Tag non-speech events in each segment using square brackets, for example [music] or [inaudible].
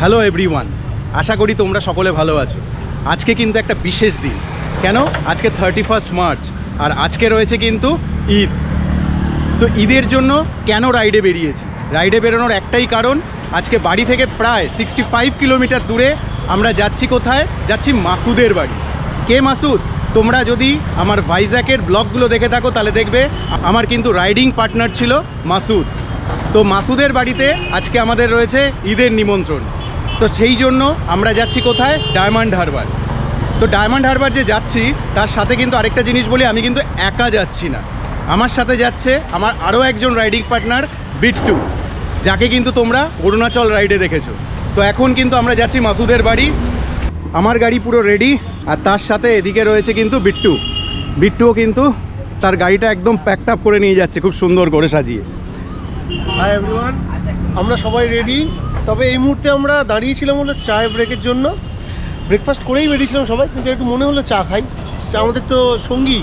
Hello everyone আশা করি তোমরা সকলে ভালো আছো। আজকে কিন্তু একটা বিশেষ দিন। কেন? আজকে থার্টি ফার্স্ট মার্চ আর আজকে রয়েছে কিন্তু ঈদ। তো ঈদের জন্য কেন রাইডে বেরিয়েছি? রাইডে বেরোনোর একটাই কারণ, আজকে বাড়ি থেকে প্রায় সিক্সটি ফাইভ কিলোমিটার দূরে আমরা যাচ্ছি কোথায়? যাচ্ছি মাসুদের বাড়ি। কে মাসুদ? তোমরা যদি আমার ভাইজ্যাকের ব্লগগুলো দেখে থাকো, তাহলে দেখবে আমার কিন্তু রাইডিং পার্টনার ছিল মাসুদ। তো মাসুদের বাড়িতে আজকে আমাদের রয়েছে ঈদের নিমন্ত্রণ। তো সেই জন্য আমরা যাচ্ছি কোথায়? ডায়মন্ড হারবার তো ডায়মন্ড হারবার যে যাচ্ছি, তার সাথে কিন্তু আরেকটা জিনিস বলি, আমি কিন্তু একা যাচ্ছি না। আমার সাথে যাচ্ছে আমার আরও একজন রাইডিং পার্টনার বিট্টু যাকে কিন্তু তোমরা অরুণাচল রাইডে দেখেছ। তো এখন কিন্তু আমরা যাচ্ছি মাসুদের বাড়ি। আমার গাড়ি পুরো রেডি আর তার সাথে এদিকে রয়েছে কিন্তু বিট্টু বিট্টুও কিন্তু তার গাড়িটা একদম প্যাকড আপ করে নিয়ে যাচ্ছে, খুব সুন্দর করে সাজিয়ে। হাই এভরিওয়ান আমরা সবাই রেডি তবে এই মুহূর্তে আমরা দাঁড়িয়েছিলাম হলো চায়ের ব্রেকের জন্য। ব্রেকফাস্ট করেই বেরিয়েছিলাম সবাই, কিন্তু একটু মনে হলো চা খাই। আমাদের তো সঙ্গী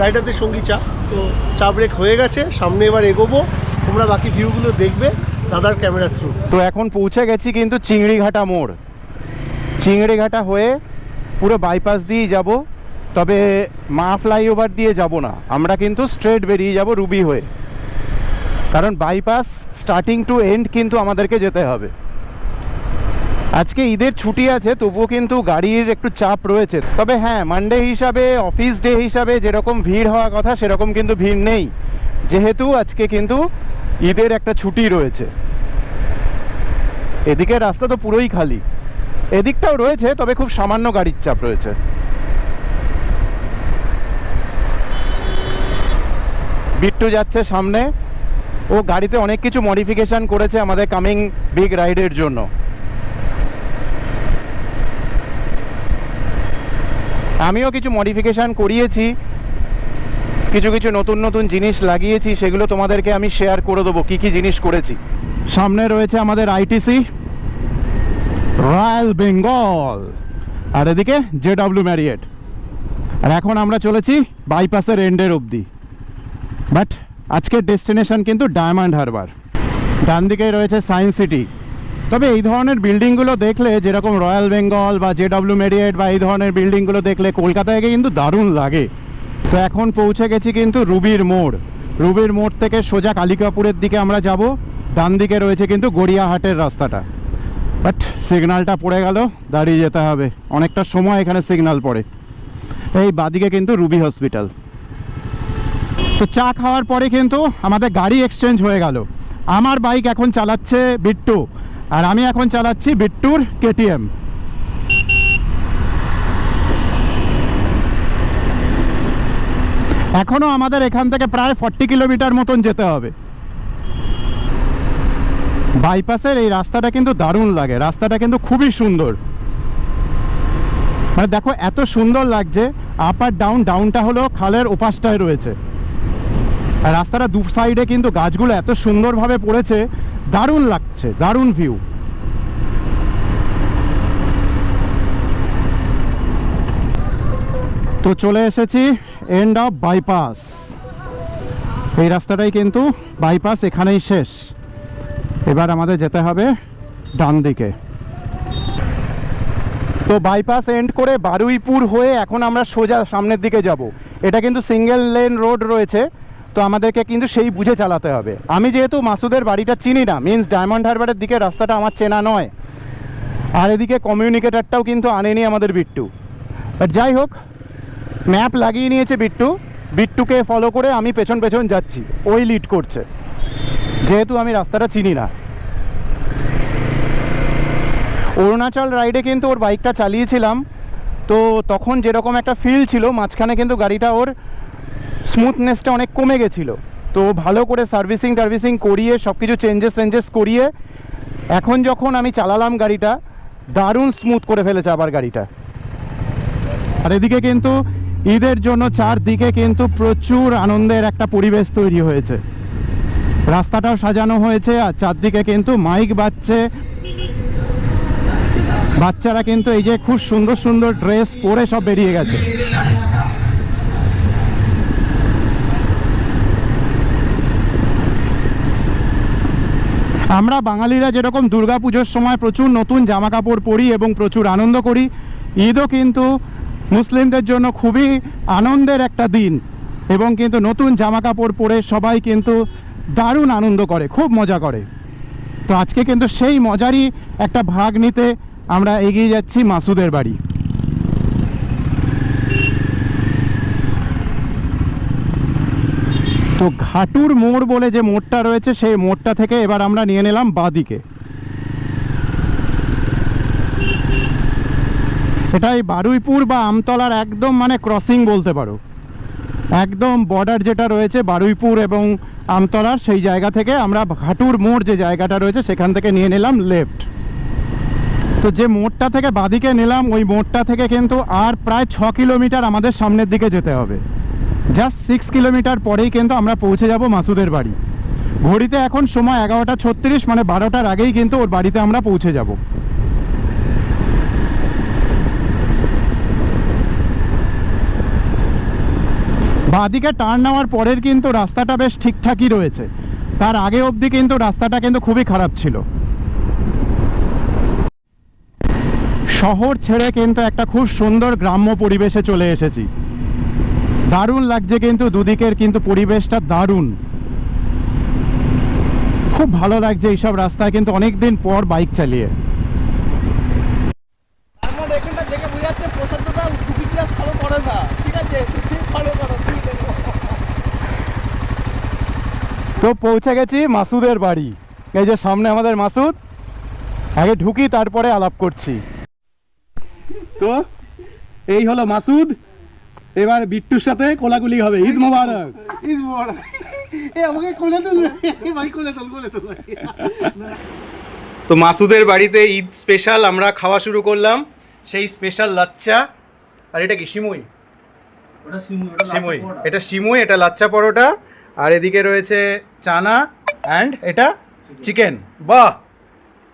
রাইডারদের সঙ্গী চা। তো চা ব্রেক হয়ে গেছে, সামনে এবার এগোবো। তোমরা বাকি ভিউগুলো দেখবে দাদার ক্যামেরা থ্রু তো এখন পৌঁছে গেছি কিন্তু চিংড়িঘাটা মোড়। চিংড়িঘাটা হয়ে পুরো বাইপাস দিয়েই যাব, তবে মা ফ্লাইওভার দিয়ে যাব না। আমরা কিন্তু স্ট্রেট বেরিয়ে যাব রুবি হয়ে। কারণ বাইপাস স্টার্টিং টু এন্ড কিন্তু আমাদেরকে যেতে হবে। আজকে ঈদের ছুটি আছে, তবুও কিন্তু গাড়ির একটু চাপ রয়েছে। তবে হ্যাঁ মানডে হিসাবে অফিস ডে হিসাবে যেরকম ভিড় হওয়া কথা, সেরকম কিন্তু ভিড় নেই। যেহেতু আজকে কিন্তু ঈদের একটা ছুটি রয়েছে। এদিকের রাস্তা তো পুরোই খালি। এদিকটাও রয়েছে, তবে খুব সামান্য গাড়ির চাপ রয়েছে। বিট্টু যাচ্ছে সামনে। ও গাড়িতে অনেক কিছু মডিফিকেশন করেছে আমাদের কামিং বিগ রাইডের জন্য। আমিও কিছু মডিফিকেশান করিয়েছি। কিছু কিছু নতুন নতুন জিনিস লাগিয়েছি, সেগুলো তোমাদেরকে আমি শেয়ার করে দেবো, কী কী জিনিস করেছি। সামনে রয়েছে আমাদের আইটিসি রয়্যাল বেঙ্গল আর এদিকে জে ডাব্লিউ ম্যারিয়েট আর এখন আমরা চলেছি বাইপাসের এন্ডের অবধি। বাট আজকের ডেস্টিনেশন কিন্তু ডায়মন্ড হারবার ডান দিকেই রয়েছে সায়েন্স সিটি তবে এই ধরনের বিল্ডিংগুলো দেখলে যেরকম রয়্যাল বেঙ্গল বা জে ডাব্লিউ মেরিয়েট বা এই ধরনের বিল্ডিংগুলো দেখলে কলকাতায় গিয়ে কিন্তু দারুণ লাগে। তো এখন পৌঁছে গেছি কিন্তু রুবির মোড়। রুবির মোড় থেকে সোজা কালিকাপুরের দিকে আমরা যাব। ডান দিকে রয়েছে কিন্তু গড়িয়াহাটের রাস্তাটা। বাট সিগনালটা পড়ে গেল, দাঁড়িয়ে যেতে হবে। অনেকটা সময় এখানে সিগনাল পড়ে। এই বাদিকে কিন্তু রুবি হসপিটাল। তো চা খাওয়ার পরে কিন্তু আমাদের গাড়ি এক্সচেঞ্জ হয়ে গেল। আমার বাইক এখন চালাচ্ছে বিট্টু। আর আমি এখন চালাচ্ছি বিট্টুর কেটিএম। এখনও আমাদের এখান থেকে প্রায় ফর্টি কিলোমিটার মতন যেতে হবে। বাইপাসের এই রাস্তাটা কিন্তু দারুণ লাগে, রাস্তাটা কিন্তু খুবই সুন্দর। মানে দেখো, এত সুন্দর লাগছে আপ আর ডাউন ডাউনটা হলো খালের ওপাশটায় রয়েছে। রাস্তাটা দু সাইডে কিন্তু গাছগুলো এত সুন্দরভাবে পড়েছে, দারুণ লাগছে, দারুণ ভিউ তো চলে এসেছি এন্ড অফ বাইপাস এই রাস্তাটাই কিন্তু বাইপাস এখানেই শেষ। এবার আমাদের যেতে হবে ডান দিকে। তো বাইপাস এন্ড করে বারুইপুর হয়ে এখন আমরা সোজা সামনের দিকে যাব। এটা কিন্তু সিঙ্গেল লেন রোড রয়েছে। তো আমাদেরকে কিন্তু সেই বুঝে চালাতে হবে। আমি যেহেতু মাসুদের বাড়িটা চিনি না মিন্স ডায়মন্ড হারবারের দিকে রাস্তাটা আমার চেনা নয়। আর এদিকে কমিউনিকেটারটাও কিন্তু আনেনি আমাদের বিট্টু। বাট যাই হোক ম্যাপ লাগিয়ে নিয়েছে বিট্টু। বিট্টুকে ফলো করে আমি পেছন পেছন যাচ্ছি। ওই লিড করছে। যেহেতু আমি রাস্তাটা চিনি না। অরুণাচল রাইডে কিন্তু ওর বাইকটা চালিয়েছিলাম। তো তখন যেরকম একটা ফিল ছিল, মাঝখানে কিন্তু গাড়িটা ওর স্মুথনেসটা অনেক কমে গেছিল। তো ভালো করে সার্ভিসিং টার্ভিসিং করিয়ে সব কিছু চেঞ্জেস চেঞ্জেস করিয়ে, এখন যখন আমি চালালাম গাড়িটা, দারুণ স্মুথ করে ফেলেছে আবার গাড়িটা। আর এদিকে কিন্তু ঈদের জন্য চারদিকে কিন্তু প্রচুর আনন্দের একটা পরিবেশ তৈরি হয়েছে। রাস্তাটাও সাজানো হয়েছে, আর চারদিকে কিন্তু মাইক বাজছে। বাচ্চারা কিন্তু এই যে খুব সুন্দর সুন্দর ড্রেস পরে সব বেরিয়ে গেছে। আমরা বাঙালিরা যেরকম দুর্গা পুজোর সময় প্রচুর নতুন জামা কাপড় পরি এবং প্রচুর আনন্দ করি, ঈদও কিন্তু মুসলিমদের জন্য খুবই আনন্দের একটা দিন এবং কিন্তু নতুন জামা কাপড় পরে সবাই কিন্তু দারুণ আনন্দ করে, খুব মজা করে। তো আজকে কিন্তু সেই মজারই একটা ভাগ নিতে আমরা এগিয়ে যাচ্ছি মাসুদের বাড়ি। তো ঘাটুর মোড় বলে যে মোড়টা রয়েছে, সেই মোড়টা থেকে এবার আমরা নিয়ে নিলাম বাদিকে। এটাই বারুইপুর বা আমতলার একদম মানে ক্রসিং বলতে পারো। একদম বর্ডার যেটা রয়েছে বারুইপুর এবং আমতলার, সেই জায়গা থেকে আমরা ঘাটুর মোড় যে জায়গাটা রয়েছে, সেখান থেকে নিয়ে নিলাম লেফট তো যে মোড়টা থেকে বাদিকে নিলাম, ওই মোড়টা থেকে কিন্তু আর প্রায় ছ কিলোমিটার আমাদের সামনের দিকে যেতে হবে। জাস্ট সিক্স কিলোমিটার পরেই কিন্তু আমরা পৌঁছে যাব মাসুদের বাড়ি। ঘড়িতে এখন সময় এগারোটা ছত্রিশ মানে বারোটার আগেই কিন্তু ওর বাড়িতে আমরা পৌঁছে যাব। বাঁদিকে টার্ন নেওয়ার পরের কিন্তু রাস্তাটা বেশ ঠিকঠাকই রয়েছে। তার আগে অবধি কিন্তু রাস্তাটা কিন্তু খুবই খারাপ ছিল। শহর ছেড়ে কিন্তু একটা খুব সুন্দর গ্রাম্য পরিবেশে চলে এসেছি। দারুণ লাগছে কিন্তু দুদিকের কিন্তু পরিবেশটা দারুণ। খুব ভালো লাগছে এইসব রাস্তায় কিন্তু অনেক দিন পর বাইক চালিয়ে। [laughs] তো পৌঁছে গেছি মাসুদের বাড়ি। এই যে সামনে আমাদের মাসুদ আগে ঢুকি তারপরে আলাপ করছি। তো এই হলো মাসুদ এবার বিট্টুর সাথে কোলাকুলি হবে। ঈদ মোবারক। ঈদ মোবারক। এ আমাকে কোলে তুল। ভাই কোলে তুল কোলে তুল। তো মাসুদের বাড়িতে ঈদ স্পেশাল আমরা খাওয়া শুরু করলাম। সেই স্পেশাল লাচ্চা আর এটা কি সিমুই? সিমুই এটা সিমুই এটা লাচ্চা পরোটা। আর এদিকে রয়েছে চানা অ্যান্ড এটা চিকেন বাহ!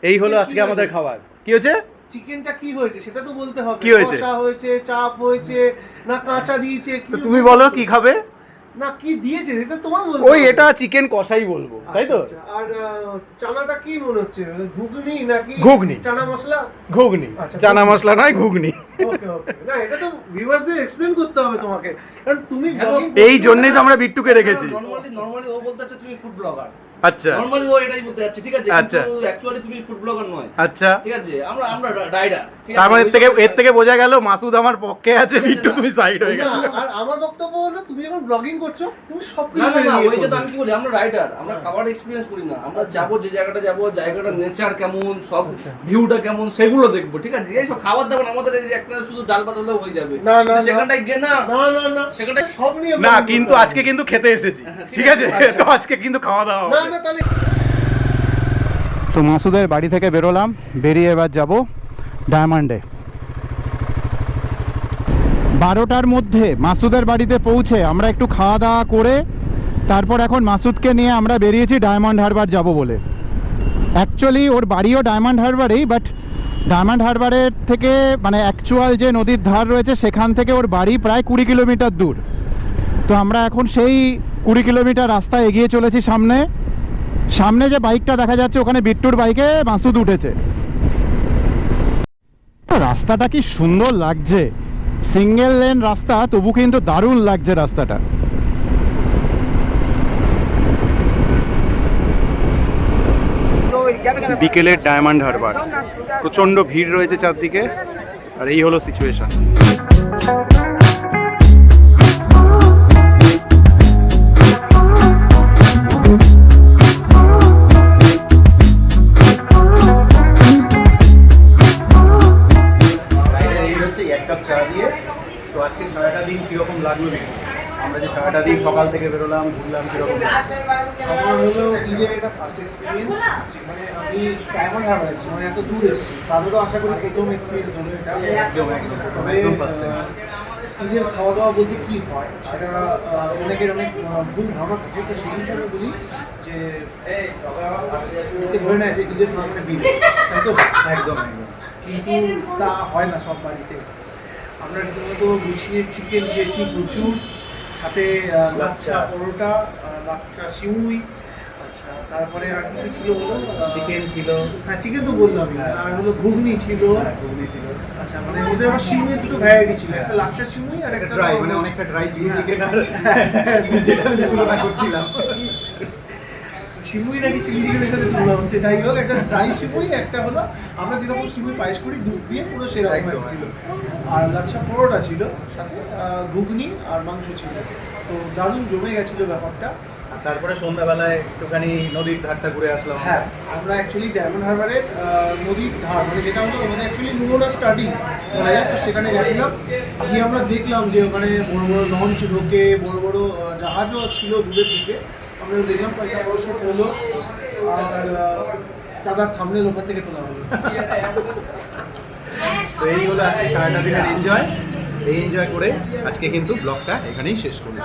এই হলো আজকে আমাদের খাবার। কি হচ্ছে চিকেনটা কি হয়েছে সেটা তো বলতে হবে। কি হয়েছে? কষা হয়েছে চাপ হয়েছে না কাঁচা দিয়েছে তো তুমি বলো কি খাবে? না কি দিয়েছে এটা তোমার বলব ওই এটা চিকেন কষাই বলব তাই তো? আচ্ছা, আচ্ছা। আর চানাটা কি মনে হচ্ছে? ঘুগনি নাকি ঘুগনি। চানা মশলা? ঘুগনি। আচ্ছা, চানা মশলা নয় ঘুগনি। না এটা তো ভিউয়ারদের এক্সপ্লেন করতে হবে তোমাকে। কারণ তুমি এই জন্যই তো আমরা বিট্টুকে রেখেছি। নরমালি নরমালি ও বলতে চাচ্ছে তুমি ফুড ব্লগার আচ্ছা। নরমালি ও এটাই বলতে যাচ্ছে ঠিক আছে? আচ্ছা। অ্যাকচুয়ালি তুমি ফুড ব্লগার নয়। আচ্ছা। ঠিক আছে? আমরা আমরা রাইডার তার মানে থেকে এর থেকে বোঝা গেল মাসুদ আমার পক্ষে আছে বিট্টু তুমি সাইড হয়ে গেছো। আর আমার বক্তব্য হলো তুমি যখন ব্লগিং করছ তুমি না না বেরিয়ে ওইটা আমি কি বলি আমরা রাইডার আমরা খাবার এক্সপিরিয়েন্স করি না। আমরা যাব যে জায়গাটা যাব জায়গাটার নেচার কেমন সব। ভিউটা কেমন সেগুলো দেখব ঠিক আছে? এই সব খাবার দাবার আমাদের এই একটা শুধু ডাল ভাত হলেও হয়ে যাবে। না, না, কিন্তু সেখানটায় গিয়ে না না না না। সেখানটায় সব নিয়ে না কিন্তু আজকে কিন্তু খেতে এসেছি। হ্যাঁ, ঠিক আছে? আছে, তো আজকে কিন্তু খাওয়া দাওয়া না না তাহলে তো মাসুদের বাড়ি থেকে বেরোলাম। বেরিয়ে এবার যাব ডায়মন্ডে বারোটার মধ্যে মাসুদের বাড়িতে পৌঁছে আমরা একটু খাওয়া দাওয়া করে তারপর এখন মাসুদকে নিয়ে আমরা বেরিয়েছি ডায়মন্ড হারবার যাব বলে। অ্যাকচুয়ালি ওর বাড়িও ডায়মন্ড হারবারেই বাট ডায়মন্ড হারবারের থেকে মানে অ্যাকচুয়াল যে নদীর ধার রয়েছে, সেখান থেকে ওর বাড়ি প্রায় কুড়ি কিলোমিটার দূর। তো আমরা এখন সেই কুড়ি কিলোমিটার রাস্তা এগিয়ে চলেছি সামনে। সামনে যে বাইকটা দেখা যাচ্ছে, ওখানে বিট্টুর বাইকে মাসুদ উঠেছে। রাস্তাটা কি সুন্দর লাগছে? সিঙ্গেল লেন রাস্তা, তবু কিন্তু দারুণ লাগছে রাস্তাটা। বিকেলের ডায়মন্ড হারবার। প্রচণ্ড ভিড় রয়েছে চারদিকে আর এই হলো সিচুয়েশন ডায়মন্ড হারবার মানে এত দূর এসেছি তাদেরও আশা করি প্রথম এক্সপিরিয়েন্স হলো এটা। একদম ফার্স্ট টাইম ঈদের খাওয়া দাওয়া বলতে কি হয় সেটা অনেকের অনেক ভুল ধারণা থাকে। তো সেই হিসাবে বলি যে এতে ধরে নেয় যে ঈদের খাওয়া মানে বিল তাই তো? একদম একদম। কিন্তু তা হয় না সব বাড়িতে। আমরা রীতিমতো গুছিয়ে চিকেন খেয়েছি প্রচুর। সাথে লাচ্ছা। পরোটা লাচ্ছা সিউই আচ্ছা তারপরে আর কি ছিল বলো চিকেন ছিল। হ্যাঁ চিকেন তো বললাম। হ্যাঁ। আর হলো ঘুগনি ছিল। ঘুগনি ছিল। আচ্ছা মানে ওদের আবার সিউইয়ের দুটো ভ্যারাইটি ছিল একটা লাচ্ছা সিউই আর একটা ড্রাই মানে অনেকটা ড্রাই চিলি হ্যাঁ। চিকেন আর [laughs] যেটা আমি তুলনা করছিলাম। সিমুই নাকি চিলি চিকেনের সাথে তুলনা হচ্ছে। যাই হোক একটা ড্রাই সিমুই একটা হলো আমরা যেরকম সিমুই পায়েস করি দুধ দিয়ে পুরো সেরকম ছিল। আর লাচ্ছা পরোটা ছিল সাথে ঘুগনি আর মাংস ছিল। তো দারুণ জমে গেছিল ব্যাপারটা। তারপরে সন্ধ্যাবেলায় একটুখানি নদীর ধারটা ঘুরে আসলাম হ্যাঁ আমরা অ্যাকচুয়ালি ডায়মন্ড হারবারের আহ, নদীর ধার মানে যেটা হলো আমাদের অ্যাকচুয়ালি নুরোনা স্টার্টিং বলা যায় তো সেখানে গেছিলাম। গিয়ে আমরা দেখলাম যে ওখানে বড় বড় লঞ্চ ঢোকে বড় বড় জাহাজও ছিল দূরের দিকে আমরা দেখলাম কয়েকটা বড় শট হলো আর দাদার থামনেল ওখান থেকে তোলা হলো। তো এই হলো আজকে সারাটা দিনের এনজয় এই এনজয় করে আজকে কিন্তু ব্লগটা এখানেই শেষ করলাম